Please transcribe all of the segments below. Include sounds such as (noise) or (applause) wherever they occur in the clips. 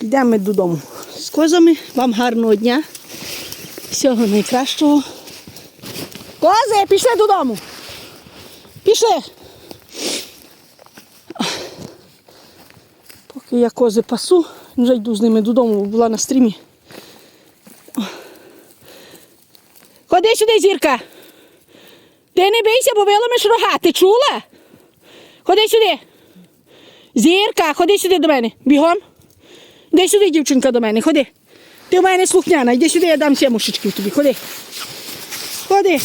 йдемо ми додому з козами. Вам гарного дня. Всього найкращого. Кози, пішли додому. Пішли. Поки я кози пасу, вже йду з ними додому, бо була на стрімі. Ходи сюди, зірка. Ти не бийся, бо виломиш рога. Ти чула? Ходи сюди. Зірка, ходи сюди до мене. Бігом. Іди сюди, дівчинка, до мене. Ходи. Ти в мене слухняна. Іди сюди, я дам сімушечків тобі. Ходи. Ходи.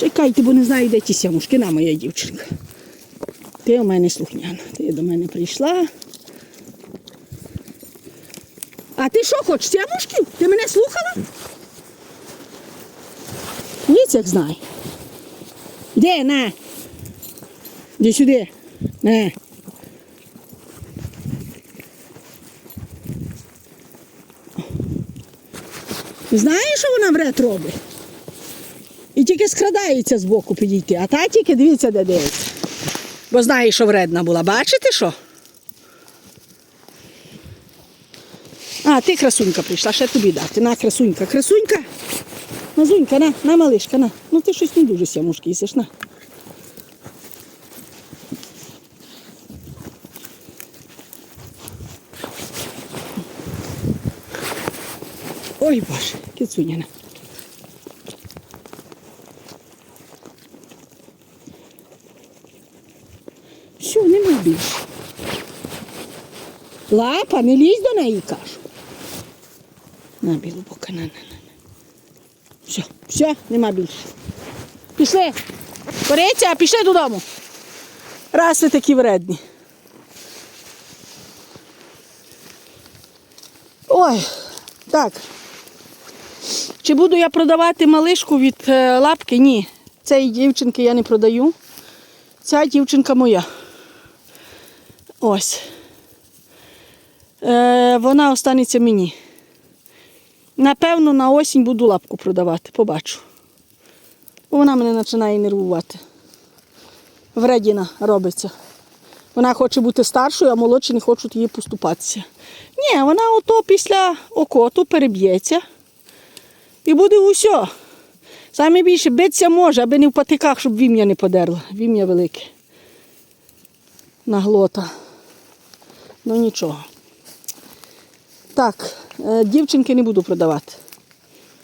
Чекайте, бо не знаю, де ті сямушки. На моя дівчинка. Ти у мене слухняна. Ти до мене прийшла. А ти що хочеш? Сямушків? Ти мене слухала? Ніц як знає. Де, на? Іди сюди. На. Знаєш, що вона вред робить? І тільки скрадається з боку підійти, а та тільки дивіться, де дивиться. Бо знає, що вредна була. Бачите що? А, ти красунька прийшла, ще тобі дати. На, красунька, красунька. Назунька, на, на малишка, на. Ну ти щось не дуже сямушки їсиш, на. Ой, Боже, кицуняна. Що, нема більше. Лапа, не лізь до неї, кажу. На білу бока, на, на. на. Все, все, нема більше. Пішли. Кориця, пішли додому. Раз ви такі вредні. Ой, так. Чи буду я продавати малишку від е, лапки? Ні. Цієї дівчинки я не продаю. Ця дівчинка моя. Ось. Е, вона останеться мені. Напевно, на осінь буду лапку продавати, побачу. Вона мене починає нервувати. Вредіна робиться. Вона хоче бути старшою, а молодші не хочуть її поступатися. Ні, вона ото після окоту переб'ється і буде усе. Саме більше битися може, аби не в патиках, щоб вім'я не подерла. Вім'я велике. Наглота. Ну нічого. Так, е, дівчинки не буду продавати.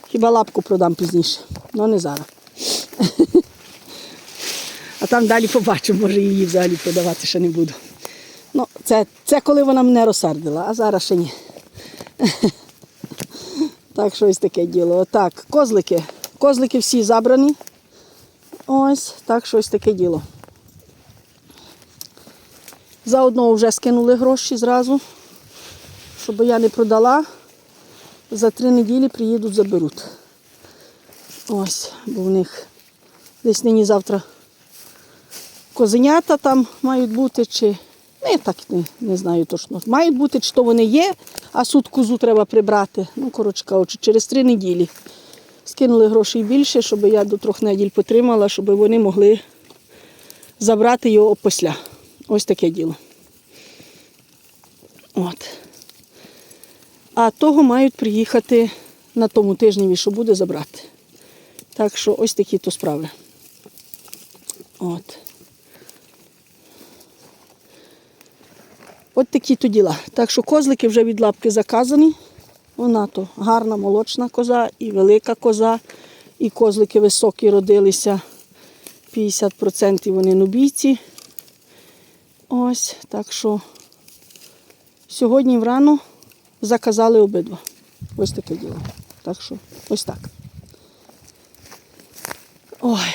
Хіба лапку продам пізніше, але не зараз. (laughs) А там далі побачимо, може її взагалі продавати ще не буду. Ну, це, це коли вона мене розсердила, а зараз ще ні. (laughs) Так, що ось таке діло. Отак, козлики. Козлики всі забрані. Ось, так що ось таке діло. За одного вже скинули гроші зразу, щоб я не продала. За три неділі приїдуть, заберуть. Ось, бо в них десь нині завтра козенята там мають бути, чи не так не, не знаю точно. Мають бути, чи то вони є, а суд козу треба прибрати. Ну, коротше кажучи, через три неділі. Скинули грошей більше, щоб я до трьох неділь потримала, щоб вони могли забрати його опісля. Ось таке діло. От. А того мають приїхати на тому тижні, що буде забрати. Так що ось такі то справи. От. От такі то діла. Так що козлики вже від лапки заказані. Вона то гарна молочна коза і велика коза. І козлики високі родилися. 50% вони нубійці. Ось, так що сьогодні врано заказали обидва. Ось таке діло. Так що ось так. Ой.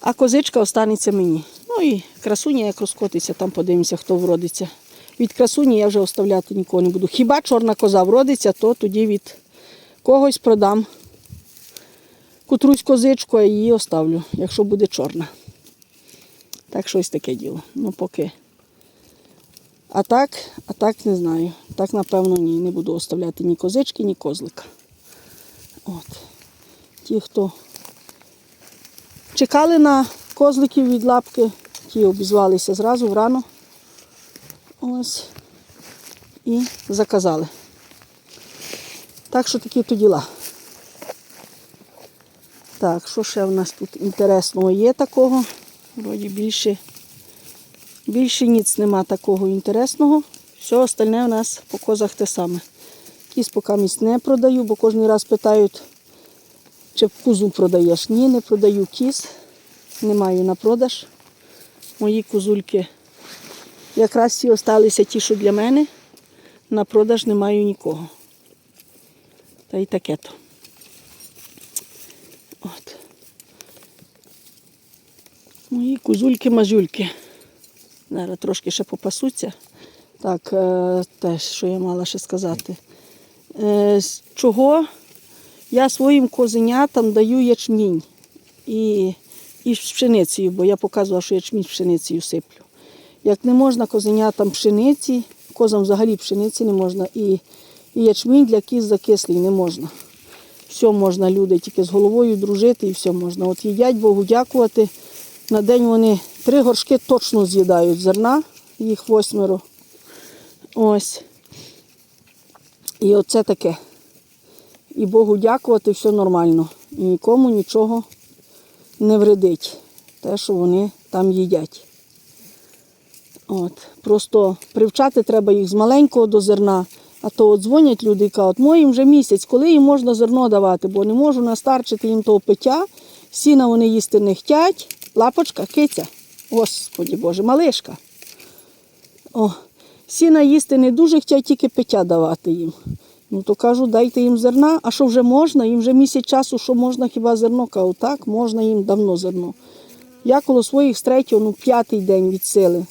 А козичка останеться мені. Ну і красуня як розкотиться, там подивимося, хто вродиться. Від красуні я вже оставляти нікого не буду. Хіба чорна коза вродиться, то тоді від когось продам котрусь козичку, а її оставлю, якщо буде чорна. Так що ось таке діло. Ну поки. А так, а так не знаю. Так, напевно, ні. Не буду оставляти ні козички, ні козлика. От. Ті, хто чекали на козликів від лапки, ті обізвалися зразу врано. Ось. І заказали. Так що такі то діла. Так, що ще в нас тут інтересного є такого? Вроді більше, більше ніц нема такого інтересного. Все остальне у нас по козах те саме. Кіз поки місць не продаю, бо кожен раз питають, чи кузу продаєш. Ні, не продаю кіз, не маю на продаж. Мої козульки якраз всі осталися ті, що для мене. На продаж не маю нікого. Та й таке то. От. Мої кузульки-мазюльки. Зараз трошки ще попасуться. Так, е, те, що я мала ще сказати. Е, з чого я своїм козенятам даю ячмінь і, і з пшеницею, бо я показувала, що ячмінь пшеницею сиплю. Як не можна козенятам пшениці, козам взагалі пшениці не можна, і, і ячмінь для кіз закислий не можна. Все можна, люди, тільки з головою дружити і все можна. От їдять Богу дякувати. На день вони три горшки точно з'їдають зерна, їх восьмеро. Ось. І оце таке. І Богу дякувати, все нормально. І нікому нічого не вредить. Те, що вони там їдять. От. Просто привчати треба їх з маленького до зерна. А то от дзвонять люди і кажуть, моїм вже місяць, коли їм можна зерно давати, бо не можу настарчити їм того пиття, сіна вони їсти не хтять. Лапочка, киця. Господі Боже, малишка. О, сіна їсти не дуже хтять, тільки пиття давати їм. Ну то кажу, дайте їм зерна, а що вже можна? Їм вже місяць часу, що можна хіба зерно? Кажу, так, можна їм давно зерно. Я коло своїх з третього, ну п'ятий день від сили.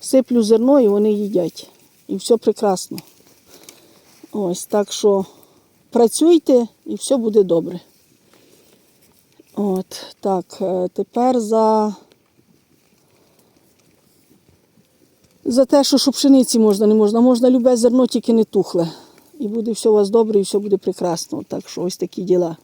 Сиплю зерно і вони їдять. І все прекрасно. Ось так що працюйте і все буде добре. От, так, е, тепер за, за те, що, що пшениці можна, не можна. Можна любе зерно, тільки не тухле. І буде все у вас добре, і все буде прекрасно. Так що ось такі діла.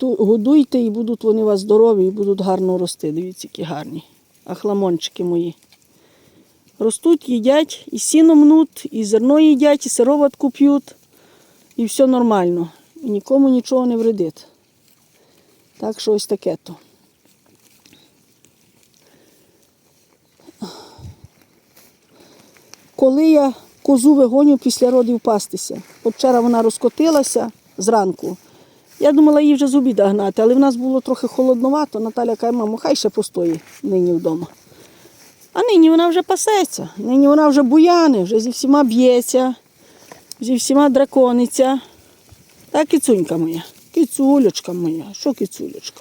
Годуйте і будуть вони у вас здорові і будуть гарно рости. Дивіться, які гарні. Ахламончики мої. Ростуть, їдять, і сіно мнуть, і зерно їдять, і сироватку п'ють, і все нормально. І нікому нічого не вредить. Так що ось таке то. Коли я козу вигоню після родів пастися, от вчора вона розкотилася зранку. Я думала її вже з обіда гнати, але в нас було трохи холодновато. Наталя каже, мамо, хай ще постоїть нині вдома. А нині вона вже пасеться, нині вона вже буяне, вже зі всіма б'ється, зі всіма дракониться. Та кицунька моя, кицулечка моя, що кицулечка?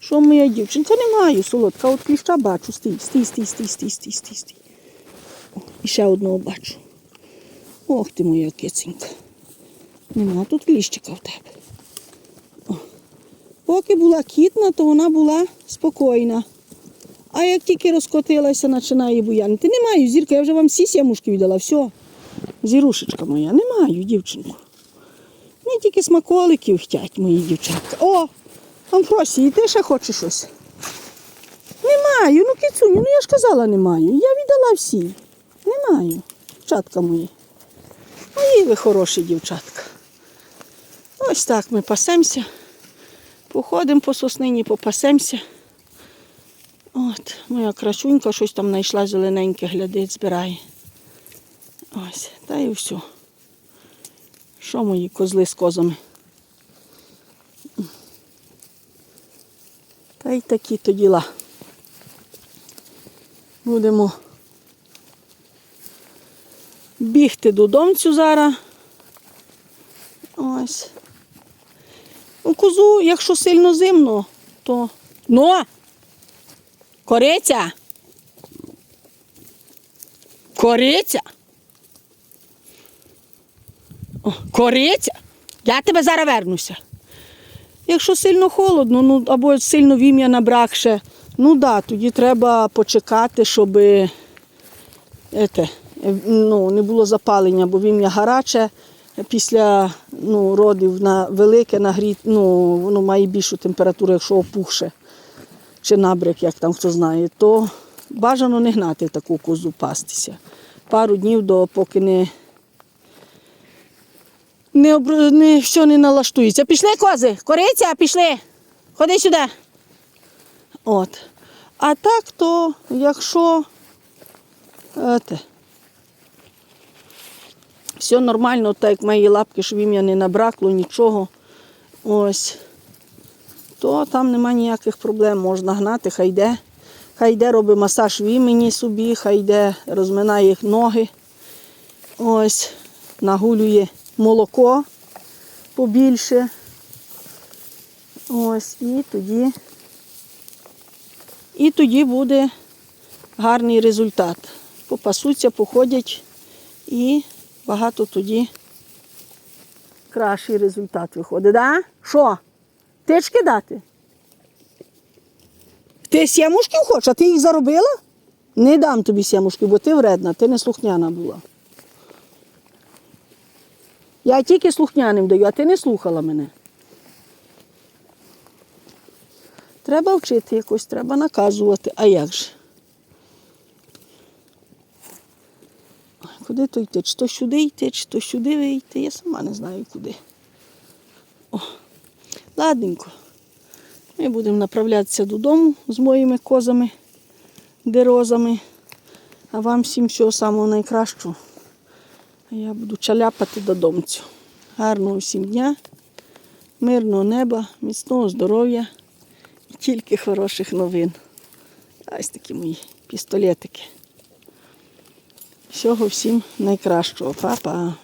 Що моя дівчинка? Не маю солодка, от кліща бачу, стій, стій, стій, стій, стій, стій, стій, стій. І ще одного бачу. Ох ти моя киценька. Нема тут кліщика в тебе. О. Поки була кітна, то вона була спокійна. А як тільки розкотилася, починає буянити. Не маю, зірка, я вже вам всі сімушки віддала, все. Зірушечка моя, не маю, дівчинку. Мені тільки смаколиків хтять мої дівчатка. О, Амфросі, ти ще хочеш щось? Не маю, ну кицуню, ну я ж казала, не маю. Я віддала всі. Не маю, дівчатка мої. Мої ви хороші дівчатка. Ось так ми пасемося. Походимо по соснині, попасемося. От, моя красунька щось там знайшла зелененьке, глядить, збирає. Ось, та і все. Що мої козли з козами? Та й такі то діла. Будемо бігти додомцю зараз. Ось. У козу, якщо сильно зимно, то. Ну! Кориця? Кориця? Кориця? Я тебе зараз вернуся. Якщо сильно холодно, ну або сильно вім'я набракше, ну да, тоді треба почекати, щоб ете, ну, не було запалення, бо вім'я гаряче. Після ну, родів на велике нагріт, ну, воно має більшу температуру, якщо опухше. чи набряк, як там хто знає, то бажано не гнати таку козу пастися. Пару днів, до поки не, не, обр- не, все не налаштується. Пішли кози, кориця, пішли. Ходи сюди. От. А так, то якщо е, те, все нормально, так як мої лапки, щоб їм я не набракло нічого. Ось. То там нема ніяких проблем, можна гнати, хай йде. Хай йде робить масаж в імені собі, хай йде, розминає їх ноги. Ось, нагулює молоко побільше. Ось, і тоді, і тоді буде гарний результат. Попасуться, походять і багато тоді кращий результат виходить. Да? Що? Тички дати? Ти сямушків хочеш, а ти їх заробила? Не дам тобі сямушки, бо ти вредна, ти не слухняна була. Я тільки слухняним даю, а ти не слухала мене. Треба вчити якось, треба наказувати. А як же? Куди то йти? Чи то сюди йти, чи то сюди вийти? Я сама не знаю куди. О, ладненько. Ми будемо направлятися додому з моїми козами, дерозами. А вам всім всього самого найкращого. А я буду чаляпати додомцю. Гарного всім дня, мирного неба, міцного здоров'я і тільки хороших новин. Ось такі мої пістолетики. Всього всім найкращого. Па-па.